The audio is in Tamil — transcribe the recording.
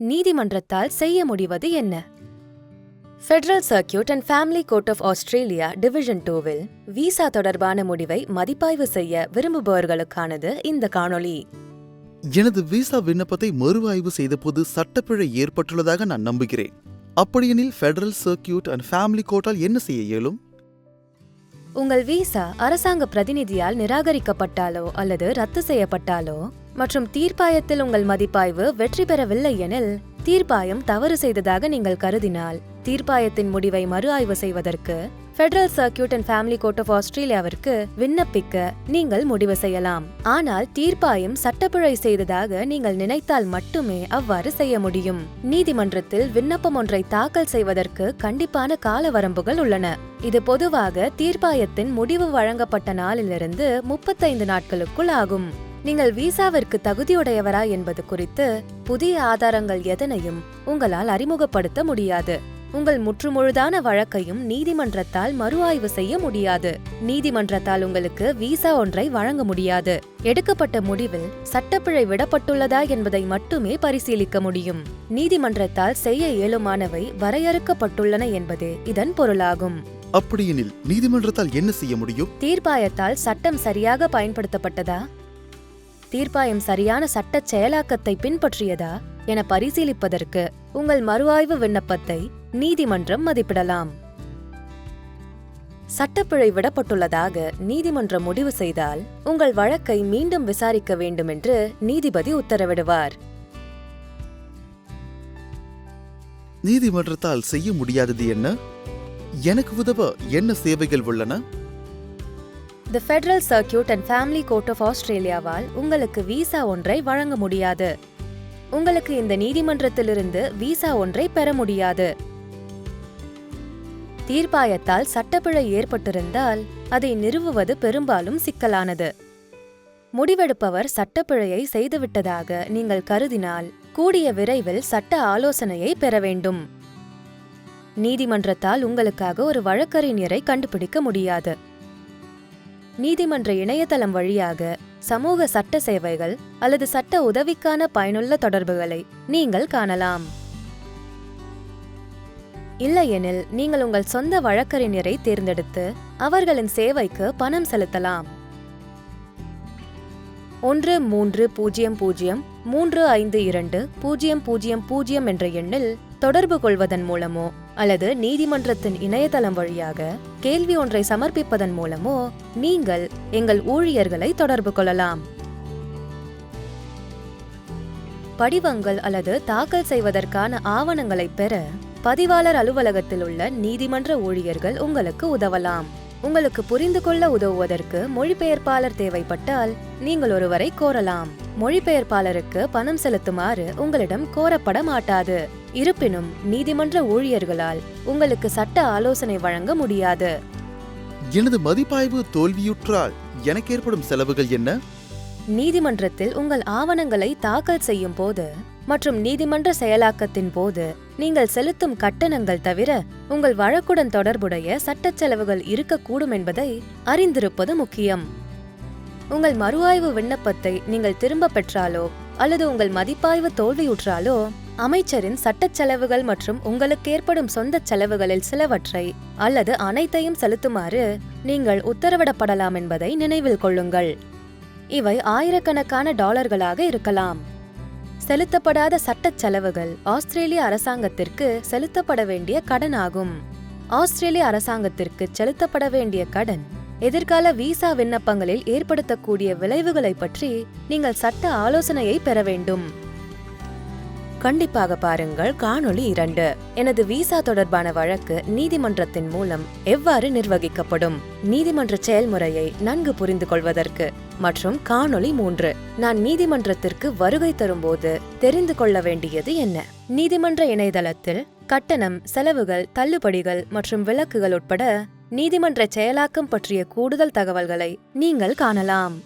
நீதிமன்றத்தால் செய்ய முடிவது என்ன? Federal Circuit and Family Court of Australia Division டூவில் விசா தொடர்பான முடிவை மதிப்பாய்வு செய்ய விரும்புபவர்களுக்கானது இந்த காணொளி. எனது விசா விண்ணப்பத்தை மறுஆய்வு செய்தபோது சட்டப்பிழை ஏற்பட்டுள்ளதாக நான் நம்புகிறேன். அப்படியெனில் ஃபெடரல் சர்க்கியூட் அண்ட் ஃபேமிலி கோர்ட்டால் என்ன செய்ய இயலும்? உங்கள் விசா அரசாங்க பிரதிநிதியால் நிராகரிக்கப்பட்டாலோ அல்லது ரத்து செய்யப்பட்டாலோ? மற்றும் தீர்ப்பாயத்தில் உங்கள் மதிப்பாய்வு வெற்றி பெறவில்லை எனில் தீர்ப்பாயம் தவறு செய்ததாக நீங்கள் கருதினால் தீர்ப்பாயத்தின் முடிவை மறு ஆய்வு செய்வதற்கு Federal Circuit and Family Court of ஆஸ்திரேலியாவிற்கு விண்ணப்பிக்க நீங்கள் முடிவு செய்யலாம். ஆனால் தீர்ப்பாயம் சட்டப்பிழை செய்ததாக நீங்கள் நினைத்தால் மட்டுமே அவ்வாறு செய்ய முடியும். நீதிமன்றத்தில் விண்ணப்பம் ஒன்றை தாக்கல் செய்வதற்கு கண்டிப்பான கால வரம்புகள் உள்ளன. இது பொதுவாக தீர்ப்பாயத்தின் முடிவு வழங்கப்பட்ட நாளிலிருந்து முப்பத்தைந்து நாட்களுக்குள் ஆகும். நீங்கள் விசாவிற்கு தகுதியுடையவரா என்பது குறித்து புதிய ஆதாரங்கள் எதனையும் உங்களால் அறிமுகப்படுத்த முடியாது. உங்கள் முற்றுமுழுதான வழக்கையும் நீதிமன்றத்தால் மறு ஆய்வு செய்ய முடியாது. நீதிமன்றத்தால் உங்களுக்கு விசா ஒன்றை வழங்க முடியாது. எடுக்கப்பட்ட முடிவில் சட்டப்பிழை விடப்பட்டுள்ளதா என்பதை மட்டுமே பரிசீலிக்க முடியும். நீதிமன்றத்தால் செய்ய இயலுமானவை வரையறுக்கப்பட்டுள்ளன என்பதே இதன் பொருளாகும். அப்படியெனில் நீதிமன்றத்தால் என்ன செய்ய முடியும்? தீர்ப்பாயத்தால் சட்டம் சரியாக பயன்படுத்தப்பட்டதா? தீர்ப்பாயம் சரியான சட்டச் செயலாக்கத்தை பின்பற்றியதா என பரிசீலிப்பதற்கு உங்கள் மறுஆய்வு விண்ணப்பத்தை நீதிமன்றம் மதிப்பிடலாம். சட்டப்பிழை விடப்பட்டுள்ளதாக நீதிமன்றம் முடிவு செய்தால் உங்கள் வழக்கை மீண்டும் விசாரிக்க வேண்டும் என்று நீதிபதி உத்தரவிடுவார். நீதிமன்றத்தால் செய்ய முடியாதது என்ன? எனக்கு உதவ என்ன சேவைகள் உள்ளன? The Federal Circuit and Family Court of ஆஸ்திரேலியாவால் உங்களுக்கு விசா ஒன்றை வழங்க முடியாது. உங்களுக்கு இந்த நீதிமன்றத்திலிருந்து விசா ஒன்றை பெற முடியாது. தீர்ப்பாயத்தால் சட்டப்பிழை ஏற்பட்டிருந்தால் அதை நிறுவுவது பெரும்பாலும் சிக்கலானது. முடிவெடுப்பவர் சட்டப்பிழையை செய்துவிட்டதாக நீங்கள் கருதினால் கூடிய விரைவில் சட்ட ஆலோசனையை பெற வேண்டும். நீதிமன்றத்தால் உங்களுக்காக ஒரு வழக்கறிஞரை கண்டுபிடிக்க முடியாது. நீதிமன்ற இணையதளம் வழியாக சமூக சட்ட சேவைகள் அல்லது சட்ட உதவிக்கான பயனுள்ள தொடர்புகளை நீங்கள் காணலாம். இல்லையெனில் நீங்கள் உங்கள் சொந்த வழக்கறிஞரை தேர்ந்தெடுத்து அவர்களின் சேவைக்கு பணம் செலுத்தலாம். ஒன்று மூன்று பூஜ்ஜியம் பூஜ்ஜியம் மூன்று ஐந்து இரண்டு பூஜ்ஜியம் பூஜ்ஜியம் பூஜ்ஜியம் என்ற எண்ணில் தொடர்பு கொள்வதன் மூலமோ அல்லது நீதிமன்றத்தின் இணையதளம் வழியாக கேள்வி ஒன்றை சமர்ப்பிப்பதன் மூலமோ நீங்கள் எங்கள் ஊழியர்களை தொடர்பு கொள்ளலாம். படிவங்கள் அல்லது தாக்கல் செய்வதற்கான ஆவணங்களை பெற பதிவாளர் அலுவலகத்தில் உள்ள நீதிமன்ற ஊழியர்கள் உங்களுக்கு உதவலாம். உங்களுக்கு புரிந்து கொள்ள உதவுவதற்கு மொழிபெயர்ப்பாளர் தேவைப்பட்டால் நீங்கள் ஒருவரை கோரலாம். மொழிபெயர்ப்பாளருக்கு பணம் செலுத்துமாறு உங்களிடம் கோரப்பட மாட்டாது. இருப்பினும் நீதிமன்ற ஊழியர்களால் உங்களுக்கு சட்ட ஆலோசனை வழங்க முடியாது. எனது மதிப்பாய்வு தோல்வியுற்றால் எனக்கு ஏற்படும் செலவுகள் என்ன? நீதிமன்றத்தில் உங்கள் ஆவணங்களை தாக்கல் செய்யும் போது மற்றும் நீதிமன்ற செயலாக்கத்தின் போது நீங்கள் செலுத்தும் கட்டணங்கள் தவிர உங்கள் வழக்குடன் தொடர்புடைய சட்டச் செலவுகள் இருக்கக்கூடும் என்பதை அறிந்திருப்பது முக்கியம். உங்கள் மறுஆய்வு விண்ணப்பத்தை நீங்கள் திரும்ப பெற்றாலோ அல்லது உங்கள் மதிப்பாய்வு தோல்வியுற்றாலோ அமைச்சரின் சட்டச் செலவுகள் மற்றும் உங்களுக்கு ஏற்படும் சொந்த செலவுகளில் சிலவற்றை அல்லது அனைத்தையும் செலுத்துமாறு நீங்கள் உத்தரவிடப்படலாம் என்பதை நினைவில் கொள்ளுங்கள். இவை ஆயிரக்கணக்கான டாலர்களாக இருக்கலாம். செலுத்தப்படாத சட்டச் செலவுகள் ஆஸ்திரேலிய அரசாங்கத்திற்கு செலுத்தப்பட வேண்டிய கடன் ஆகும் ஆஸ்திரேலிய அரசாங்கத்திற்கு செலுத்தப்பட வேண்டிய கடன் எதிர்கால விசா விண்ணப்பங்களில் ஏற்படுத்தக்கூடிய விளைவுகளை பற்றி நீங்கள் சட்ட ஆலோசனையை பெற வேண்டும். கண்டிப்பாக பாருங்கள் காணொளி இரண்டு. எனது விசா தொடர்பான வழக்கு நீதிமன்றத்தின் மூலம் எவ்வாறு நிர்வகிக்கப்படும்? நீதிமன்ற செயல்முறையை நன்கு புரிந்து கொள்வதற்கு மற்றும் காணொளி மூன்று. நான் நீதிமன்றத்திற்கு வருகை தரும்போது தெரிந்து கொள்ள வேண்டியது என்ன? நீதிமன்ற இணையதளத்தில் கட்டணம் செலவுகள் தள்ளுபடிகள் மற்றும் விலக்குகள் உட்பட நீதிமன்ற செயலாக்கம் பற்றிய கூடுதல் தகவல்களை நீங்கள் காணலாம்.